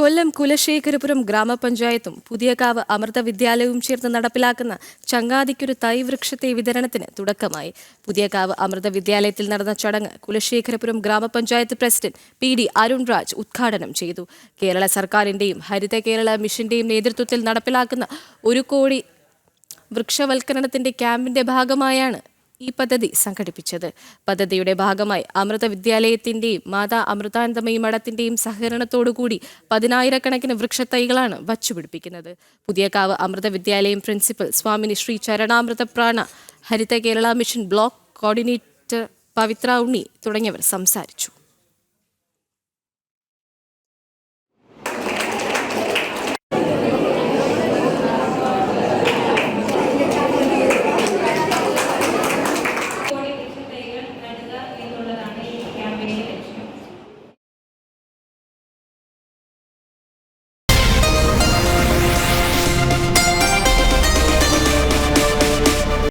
കൊല്ലം കുലശേഖരപുരം ഗ്രാമപഞ്ചായത്തും പുതിയകാവ് അമൃത വിദ്യാലയവും ചേർന്ന് നടപ്പിലാക്കുന്ന ചങ്ങാതിക്കൊരു തൈ വൃക്ഷത്തെ വിതരണത്തിന് തുടക്കമായി. പുതിയകാവ് അമൃത വിദ്യാലയത്തിൽ നടന്ന ചടങ്ങ് കുലശേഖരപുരം ഗ്രാമപഞ്ചായത്ത് president P D Arun Raj ഉദ്ഘാടനം ചെയ്തു. കേരള സർക്കാരിന്റെയും ഹരിത കേരള മിഷന്റെയും നേതൃത്വത്തിൽ നടപ്പിലാക്കുന്ന ഒരു കോടി വൃക്ഷവൽക്കരണത്തിന്റെ ക്യാമ്പിന്റെ ഭാഗമായാണ് ഈ പദ്ധതി സംഘടിപ്പിച്ചത്. പദ്ധതിയുടെ ഭാഗമായി അമൃത വിദ്യാലയത്തിന്റെയും മാതാ അമൃതാനന്ദമയി മഠത്തിന്റെയും സഹകരണത്തോടുകൂടി പതിനായിരക്കണക്കിന് വൃക്ഷത്തൈകളാണ് വച്ചുപിടിപ്പിക്കുന്നത്. പുതിയകാവ് അമൃത വിദ്യാലയം principal Swamini Shri Charanamrita Prana Haritha Kerala mission block coordinator Pavithra Unni തുടങ്ങിയവർ സംസാരിച്ചു.